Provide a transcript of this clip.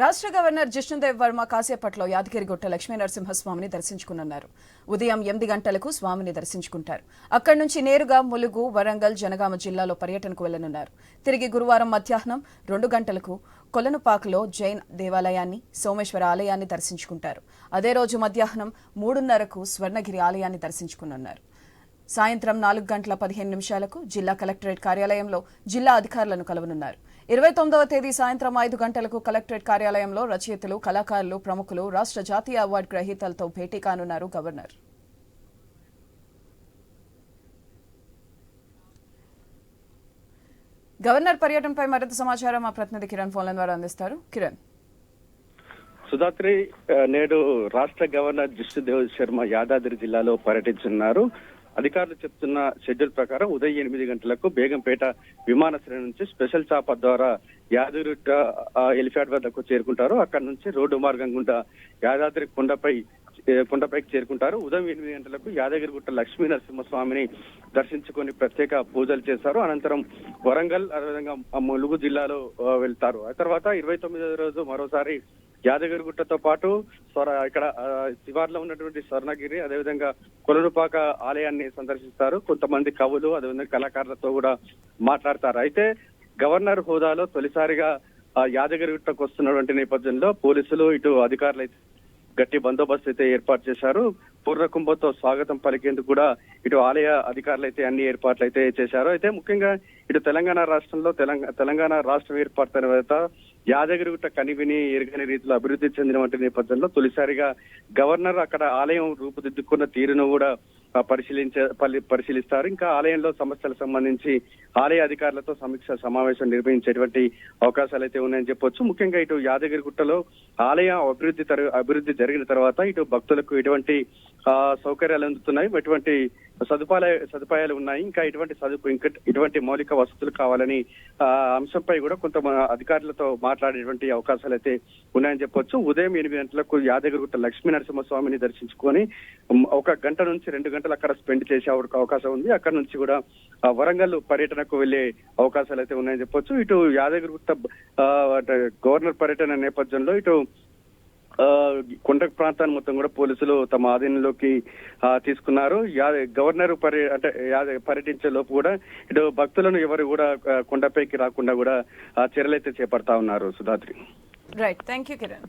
రాష్ట్ర గవర్నర్ జిష్ణుదేవ్ వర్మ కాసేపట్లో యాదగిరిగుట్ట లక్ష్మీ నరసింహస్వామిని దర్శించుకున్నారు ఉదయం ఎనిమిది గంటలకు స్వామిని దర్శించుకుంటారు. అక్కడి నుంచి నేరుగా ములుగు వరంగల్ జనగామ జిల్లాలో పర్యటనకు వెళ్ళనున్నారు తిరిగి గురువారం మధ్యాహ్నం రెండు గంటలకు కొలనుపాకలో జైన్ దేవాలయాన్ని సోమేశ్వర ఆలయాన్ని దర్శించుకుంటారు. అదే రోజు మధ్యాహ్నం మూడున్నరకు స్వర్ణగిరి ఆలయాన్ని దర్శించుకున్నారు సాయంత్రం నాలుగు గంటల పదిహేను నిమిషాలకు జిల్లా కలెక్టరేట్ కార్యాలయంలో జిల్లా అధికారులను కలవనున్నారు. ఇరవై తొమ్మిదవ తేదీ సాయంత్రం ఐదు గంటలకు కలెక్టరేట్ కార్యాలయంలో రచయితలు కళాకారులు ప్రముఖులు రాష్ట్ర జాతీయ అవార్డు గ్రహీతలతో భేటీ కానున్నారు గవర్నర్. గవర్నర్ పర్యటనపై మరింత సమాచారం మా ప్రతినిధి కిరణ్ ఫోన్ల ద్వారా అందిస్తారు. కిరణ్. సుధాత్రి నేడు రాష్ట్ర గవర్నర్ జిష్ణుదేవ్ శర్మ యాదాద్రి జిల్లాలో పర్యటించున్నారు అధికారులు చెప్తున్న షెడ్యూల్ ప్రకారం ఉదయం ఎనిమిది గంటలకు బేగంపేట విమానాశ్రయం నుంచి స్పెషల్ చాప ద్వారా యాదగిరి ఎలిఫాట్ వద్దకు చేరుకుంటారు. అక్కడ నుంచి రోడ్డు మార్గం గుండా యాదాద్రి కొండపై కొండపైకి చేరుకుంటారు. ఉదయం ఎనిమిది గంటలకు యాదగిరిగుట్ట లక్ష్మీ నరసింహస్వామిని దర్శించుకొని ప్రత్యేక పూజలు చేస్తారు. అనంతరం వరంగల్ అదేవిధంగా ములుగు జిల్లాలో వెళ్తారు. ఆ తర్వాత ఇరవై తొమ్మిదో రోజు మరోసారి యాదగిరిగుట్టతో పాటు స్వర ఇక్కడ శివార్లో ఉన్నటువంటి స్వర్ణగిరి అదేవిధంగా కొలనుపాక ఆలయాన్ని సందర్శిస్తారు. కొంతమంది కవులు అదేవిధంగా కళాకారులతో కూడా మాట్లాడతారు. అయితే గవర్నర్ హోదాలో తొలిసారిగా ఆ, యాదగిరిగుట్టకు వస్తున్నటువంటి నేపథ్యంలో పోలీసులు ఇటు అధికారులు అయితే గట్టి బందోబస్తు అయితే ఏర్పాటు చేశారు. పూర్ణకుంభంతో స్వాగతం పలికేందుకు కూడా ఇటు ఆలయ అధికారులు అయితే అన్ని ఏర్పాట్లు అయితే చేశారు. అయితే ముఖ్యంగా ఇటు తెలంగాణ రాష్ట్రంలో తెలంగాణ తెలంగాణ రాష్ట్రం ఏర్పడిన తర్వాత యాదగిరిగుట్ట కనివిని ఎరుగని రీతిలో అభివృద్ధి చెందినటువంటి నేపథ్యంలో తొలిసారిగా గవర్నర్ అక్కడ ఆలయం రూపుదిద్దుకున్న తీరును కూడా పరిశీలించే పలి- పరిశీలిస్తారు. ఇంకా ఆలయంలో సమస్యలకు సంబంధించి ఆలయ అధికారులతో సమీక్ష సమావేశం నిర్వహించేటువంటి అవకాశాలు అయితే ఉన్నాయని చెప్పొచ్చు. ముఖ్యంగా ఇటు యాదగిరిగుట్టలో ఆలయ అభివృద్ధి తర- అభివృద్ధి జరిగిన తర్వాత ఇటు భక్తులకు ఎటువంటి ఆ, సౌకర్యాలు అందుతున్నాయి. ఎటువంటి సదుపాయాలు సదుపాయాలు ఉన్నాయి. ఇంకా ఇటువంటి సదుపు ఇంకా ఇటువంటి మౌలిక వసతులు కావాలని ఆ అంశంపై కూడా కొంత అధికారులతో మాట్లాడేటువంటి అవకాశాలు అయితే ఉన్నాయని చెప్పొచ్చు. ఉదయం ఎనిమిది గంటలకు యాదగిరిగుట్ట లక్ష్మీ నరసింహస్వామిని దర్శించుకొని ఒక గంట నుంచి రెండు గంటలు అక్కడ స్పెండ్ చేసే అవకాశం ఉంది. అక్కడ నుంచి కూడా వరంగల్ పర్యటనకు వెళ్ళే అవకాశాలు అయితే ఉన్నాయని చెప్పొచ్చు. ఇటు యాదగిరిగుట్ట గవర్నర్ పర్యటన నేపథ్యంలో ఇటు కుంటక్ కొండ ప్రాంతాన్ని మొత్తం కూడా పోలీసులు తమ ఆధీనంలోకి తీసుకున్నారు. గవర్నర్ పర్య అంటే పర్యటించే లోపు కూడా ఇటు భక్తులను ఎవరు కూడా కొండపైకి రాకుండా కూడా చర్యలైతే చేపడతా ఉన్నారు Sudhatri right thank you Kiran